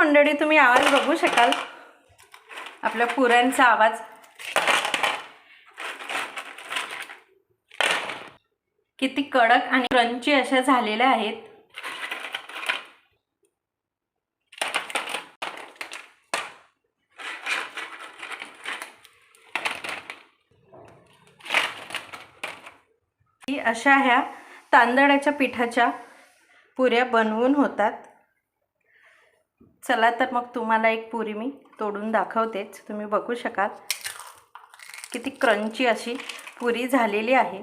मंडळी तुम्ही आवाज बघू शकाल? आपल्या पुऱ्यांचा आवाज. किती कडक आणि क्रंची अशा झालेल्या आहेत. की अशा ह्या तांदळाच्या पिठाच्या पुऱ्या बनवून होतात. चला तर मग तुम्हाला एक पुरी मी तोडून दाखवतेच. तुम्ही बघू शकाल. किती क्रंची अशी पुरी झालेली आहे.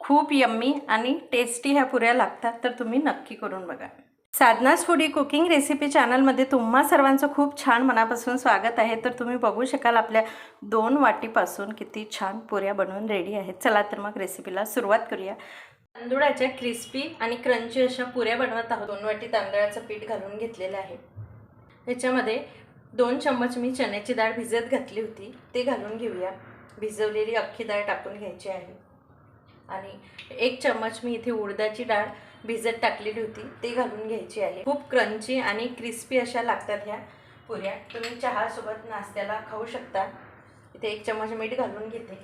खूप यम्मी आणि टेस्टी ह्या पुऱ्या लागतात तर तुम्ही नक्की करून बघा. साधनास फुडी कुकिंग रेसिपी चॅनलमध्ये तुम्हा सर्वांचं खूप छान मनापासून स्वागत आहे. तर तुम्ही बघू शकाल आपल्या दोन वाटीपासून किती छान पुऱ्या बनवून रेडी आहेत. चला तर मग रेसिपीला सुरुवात करूया. तांदुळाच्या क्रिस्पी आणि क्रंची अशा पुऱ्या बनवत आहोत. दोन वाटी तांदळाचं पीठ घालून घेतलेलं आहे. ह्याच्यामध्ये दोन चम्मच मी चण्याची डाळ भिजत घातली होती. ते घालून घेऊया. भिजवलेली अख्खी डाळ टाकून घ्यायची आहे. आणि एक चम्मच मी इथे उडदाची डाळ भिजत टाकलेली होती. ते घालून घ्यायची आहे. खूप क्रंची आणि क्रिस्पी अशा लागतात ह्या पुऱ्या. तुम्ही चहासोबत नाश्त्याला खाऊ शकता. इथे एक चम्मच मीठ घालून घेते.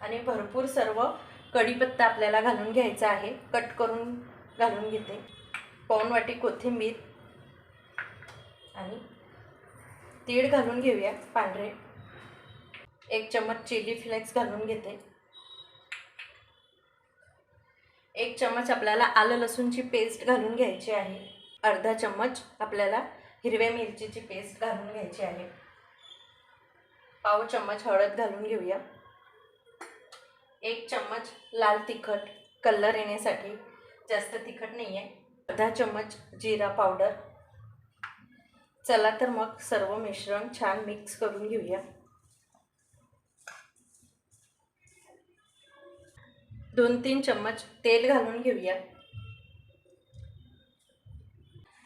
आणि भरपूर सर्व कढीपत्ता आपल्याला घालून घ्यायचा आहे. कट करून घालून घेते. पाऊण वाटी कोथिंबीर आणि तीळ घालून घेऊया पांढरे. एक चम्मच चिली फ्लेक्स घालून घेते. एक चम्मच आपल्याला आलं लसूणची पेस्ट घालून घ्यायची आहे. अर्धा चम्मच आपल्याला हिरव्या मिरचीची पेस्ट घालून घ्यायची आहे. पाव चम्मच हळद घालून घेऊया. एक चम्मच लाल तिखट कलर येण्यासाठी. जास्त तिखट नाही आहे अर्धा चम्मच जिरा पावडर. चला तर मग सर्व मिश्रण छान मिक्स करून घेऊया. दोन तीन चम्मच तेल घालून घेऊया.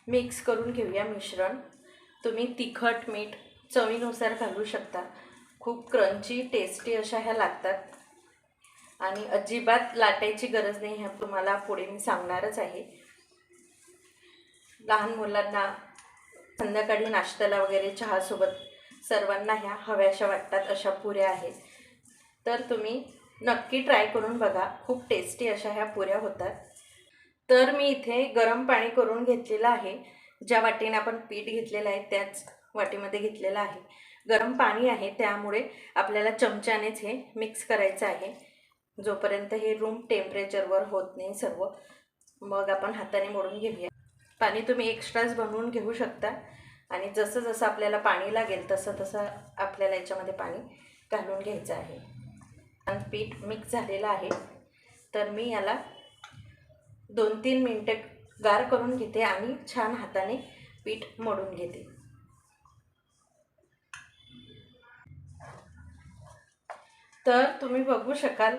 मिक्स करून घेऊया मिश्रण. तुम्ही तिखट मीठ चवीनुसार घालू शकता. खूप क्रंची टेस्टी अशा ह्या लागतात. आणि अजिबात लाटायची गरज नाही ह्या तुम्हाला पुढे मी सांगणारच आहे. लहान मुलांना संध्याकाळी नाश्त्याला वगैरे चहासोबत सर्वांना ह्या हव्याशा वाटतात अशा पुऱ्या आहेत. तर तुम्ही नक्की ट्राय करून बघा खूप टेस्टी अशा ह्या पुऱ्या होतात. तर मी इथे गरम पाणी करून घेतलेलं आहे. ज्या वाटीने आपण पीठ घेतलेलं आहे त्याच वाटीमध्ये घेतलेलं आहे. गरम पाणी आहे त्यामुळे आपल्याला चमच्यानेच हे मिक्स करायचं आहे. जोपर्यंत हे रूम टेम्परेचरवर होत नाही सर्व मग आपण हाताने मोडून घेऊया. पाणी तुम्ही एक्स्ट्राच बनवून घेऊ शकता. आणि जसं जसं आपल्याला पाणी लागेल तसं तसं आपल्याला याच्यामध्ये पाणी घालून घ्यायचं आहे. आणि पीठ मिक्स झालेलं आहे. तर मी याला दोन तीन मिनटं गार करून घेते आणि छान हाताने पीठ मोडून घेते. तर तुम्ही बघू शकाल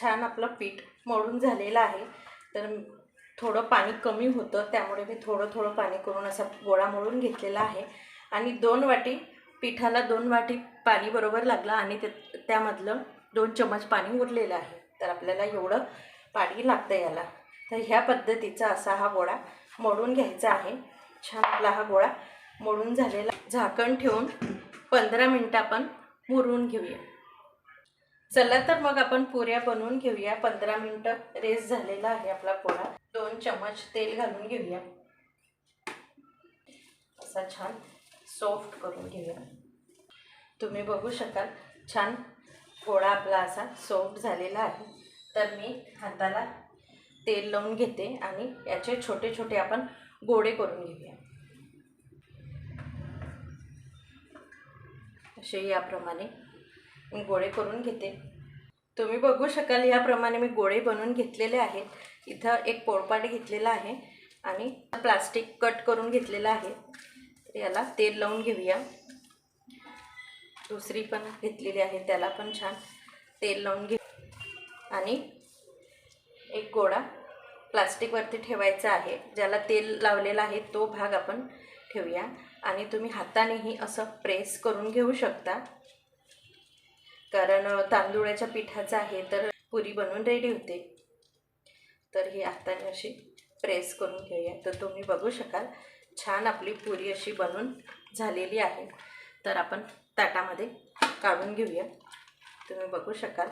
छान आपलं पीठ मळून झालेलं आहे. तर थोडं पाणी कमी होतं त्यामुळे मी थोडं थोडं पाणी करून असा गोळा मळून घेतलेला आहे. आणि दोन वाटी पिठाला दोन वाटी पाणी बरोबर लागलं आणि ते त्यामधलं दोन चम्मच पाणी उरलेलं आहे. तर आपल्याला एवढं पाणी लागतं याला. तर ह्या पद्धतीचा असा हा गोळा मोडून घ्यायचा आहे. छान आपला हा गोळा मोडून झालेला. झाकण ठेवून पंधरा मिनटं आपण मुरून घेऊया. चला तर मग आपण पुऱ्या बनवून घेऊया. पंधरा मिनटं रेस झालेला आहे आपला पोळा दोन चम्मच तेल घालून घेऊया. असा छान सॉफ्ट करून घेऊया. तुम्ही बघू शकाल छान पोळा आपला असा सॉफ्ट झालेला आहे. तर मी हाताला तेल लावून घेते आणि याचे छोटे छोटे आपण गोडे करून घेऊया. असे याप्रमाणे मी गोळे करून घेते. तुम्ही बघू शकाल याप्रमाणे मी गोळे बनवून घेतलेले आहेत. इथं एक पोळपाट घेतलेला आहे आणि प्लास्टिक कट करून घेतलेलं आहे. याला तेल लावून घेऊया. दुसरी पण घेतलेली आहे त्याला पण छान तेल लावून घे आणि एक गोळा प्लास्टिकवरती ठेवायचा आहे. ज्याला तेल लावलेला आहे तो भाग आपण ठेवूया. आणि तुम्ही हातानेही असं प्रेस करून घेऊ शकता. कारण तांदुळाच्या पिठाचं आहे तर पुरी बनवून रेडी होते. तर ही आता अशी प्रेस करून घेऊया. तर तुम्ही बघू शकाल छान आपली पुरी अशी बनून झालेली आहे. तर आपण ताटामध्ये काढून घेऊया. तुम्ही बघू शकाल.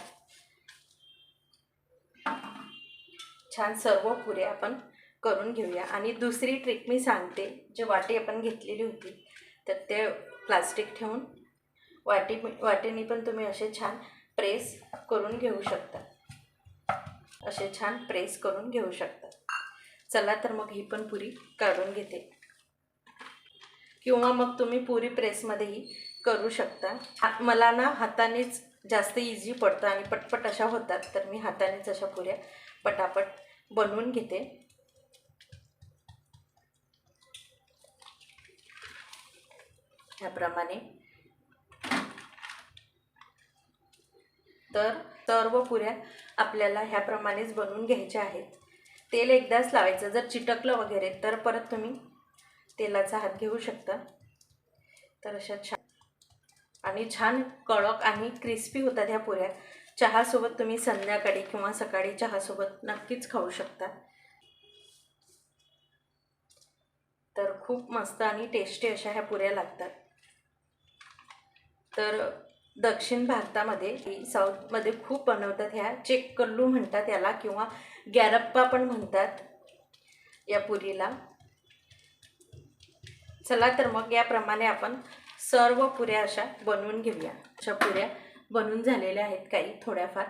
छान सर्व पुऱ्या आपण करून घेऊया. आणि दुसरी ट्रिक मी सांगते. जे वाटी आपण घेतलेली होती तर ते प्लास्टिक ठेवून वाटी वाटीने पण तुम्ही असे छान प्रेस करून घेऊ शकता. असे छान प्रेस करून घेऊ शकता. चला तर मग ही पण पुरी काढून घेते. किंवा मग तुम्ही पुरी प्रेसमध्येही करू शकता. मला ना हातानेच जास्त इझी पडतं आणि पटपट अशा होतात तर मी हातानेच अशा पुऱ्या पटापट बनवून घेते. ह्याप्रमाणे तर सर्व पुऱ्या आपल्याला ह्याप्रमाणेच बनवून घ्यायच्या आहेत. तेल एकदाच लावायचं. जर चिटकलं वगैरे तर परत तुम्ही तेलाचा हात घेऊ शकता. तर अशा छान आणि छान कडक आणि क्रिस्पी होतात ह्या पुऱ्या. चहासोबत तुम्ही संध्याकाळी किंवा सकाळी चहासोबत नक्कीच खाऊ शकता. तर खूप मस्त आणि टेस्टी अशा ह्या पुऱ्या लागतात. तर दक्षिण भारतामध्ये साऊथमध्ये खूप बनवतात ह्या. चेक कल्लू म्हणतात याला किंवा गॅरप्पा पण म्हणतात या पुरीला. चला तर मग याप्रमाणे आपण सर्व पुऱ्या अशा बनवून घेऊया. अशा पुऱ्या बनवून झालेल्या आहेत काही थोड्याफार.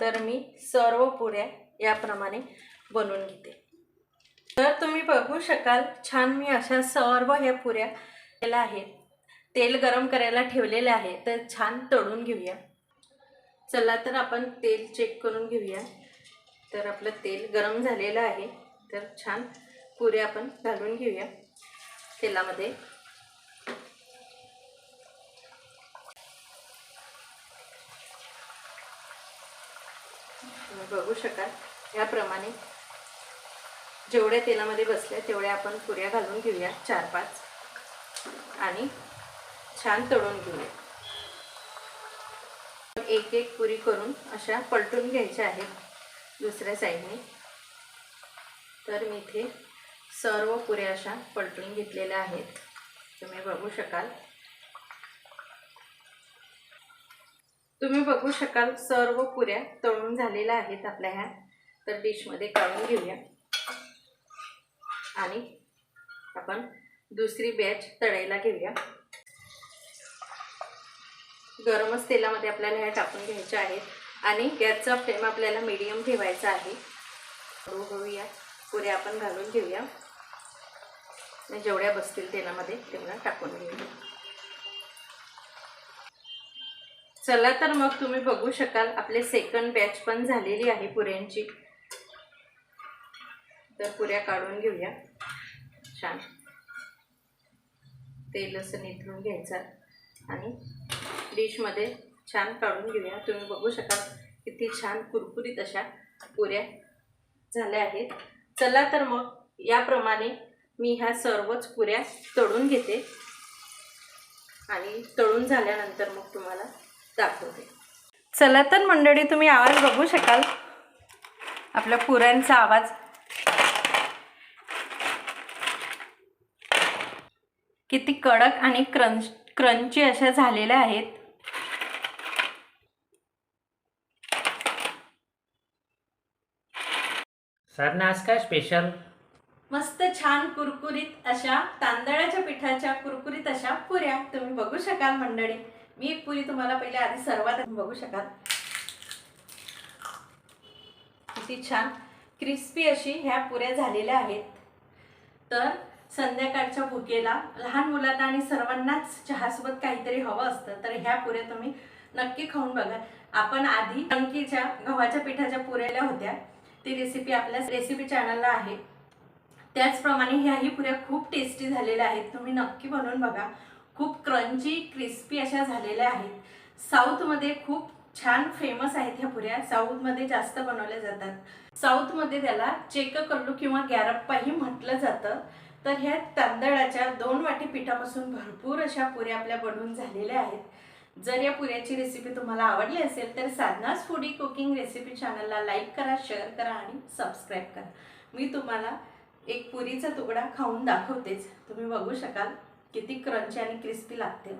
तर मी सर्व पुऱ्या याप्रमाणे बनवून घेते. तर तुम्ही बघू शकाल छान मी अशा सर्व ह्या पुऱ्या केल्या आहेत. तेल गरम करायला ठेवलेले आहे तर छान तळून घेऊया. चला तर आपण तेल चेक करून घेऊया. तर आपलं तेल गरम झालेलं आहे तर छान पुऱ्या आपण घालून घेऊया तेलामध्ये. बघू शकाल याप्रमाणे जेवढ्या तेलामध्ये बसल्या तेवढ्या आपण पुऱ्या घालून घेऊया चार पाच. आणि छान तळून घेऊया. एक एक पुरी करून अशा पलटून घ्यायच्या आहेत दुसऱ्या साईडने. तर मी इथे सर्व पुऱ्या अशा पलटून घेतलेल्या आहेत. तुम्ही बघू शकाल. तुम्ही बघू शकाल सर्व पुऱ्या तळून झालेल्या आहेत आपल्या ह्या. तर डिशमध्ये काढून घेऊया. आणि आपण दुसरी बॅच तळायला घेऊया. गरमच तेलामध्ये आपल्याला ह्या टाकून घ्यायच्या आहेत. आणि गॅसचा फ्लेम आपल्याला मीडियम ठेवायचा आहे. हळूहळू या पुऱ्या आपण घालून घेऊया. जेवढ्या बसतील तेलामध्ये तेवढ्या टाकून घेऊया. चला तर मग तुम्ही बघू शकाल आपले सेकंड बॅच पण झालेली आहे पुऱ्यांची. तर पुऱ्या काढून घेऊया. छान. तेल असं निथळून घ्यायचं. आणि डिशमध्ये छान काढून घेऊया. तुम्ही बघू शकाल किती छान कुरकुरीत अशा पुऱ्या झाल्या आहेत. चला तर मग याप्रमाणे मी ह्या सर्वच पुऱ्या तळून घेते. आणि तळून झाल्यानंतर मग तुम्हाला दाखवते. चला तर मंडळी तुम्ही आवाज बघू शकाल. आपल्या पुऱ्यांचा आवाज. किती कडक आणि क्रंच क्रंची अशा झालेल्या आहेत. साधना आज काय स्पेशल मस्त छान कुरकुरीत अशा तांदळाच्या पिठाच्या कुरकुरीत अशा पुऱ्या तुम्ही बघू शकाल मंडळी. मी एक पुरी तुम्हाला पहिले आधी सर्वात बघू शकाल. किती छान क्रिस्पी अशी ह्या पुऱ्या झालेल्या आहेत. तर संध्याकाळच्या भुकेला लहान मुलांना आणि सर्वांनाच चहासोबत काहीतरी हवं असतं तर ह्या पुऱ्या तुम्ही नक्की खाऊन बघा. आपण आधी टंकीच्या गव्हाच्या पिठाच्या पुऱ्याल्या होत्या. ती रेसिपी आपल्या रेसिपी चॅनलला आहे. त्याचप्रमाणे ह्याही पुऱ्या खूप टेस्टी झालेल्या आहेत. तुम्ही नक्की बनवून बघा. खूप क्रंची क्रिस्पी अशा झालेल्या आहेत. साऊथमध्ये खूप छान फेमस आहेत ह्या पुऱ्या. साऊथमध्ये जास्त बनवल्या जातात. साऊथमध्ये त्याला चेक कल्लू किंवा गॅरप्पाही म्हटलं जातं. तर ह्या तांदळाच्या दोन वाटी पिठापासून भरपूर अशा पुऱ्या आपल्या बनवून झालेल्या आहेत. जर या पुऱ्याची रेसिपी तुम्हाला आवडली असेल तर साधनाच फूडी कुकिंग रेसिपी चॅनलला लाईक करा शेअर करा आणि सबस्क्राईब करा. मी तुम्हाला एक पुरीचा तुकडा खाऊन दाखवतेच. तुम्ही बघू शकाल किती क्रंची आणि क्रिस्पी लागते.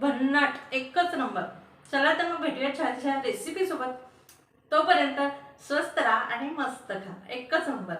भन्नाट एकच नंबर चला तर मग भेटूया छान छान तोपर्यंत स्वस्त राहा आणि मस्त खा. एकच नंबर.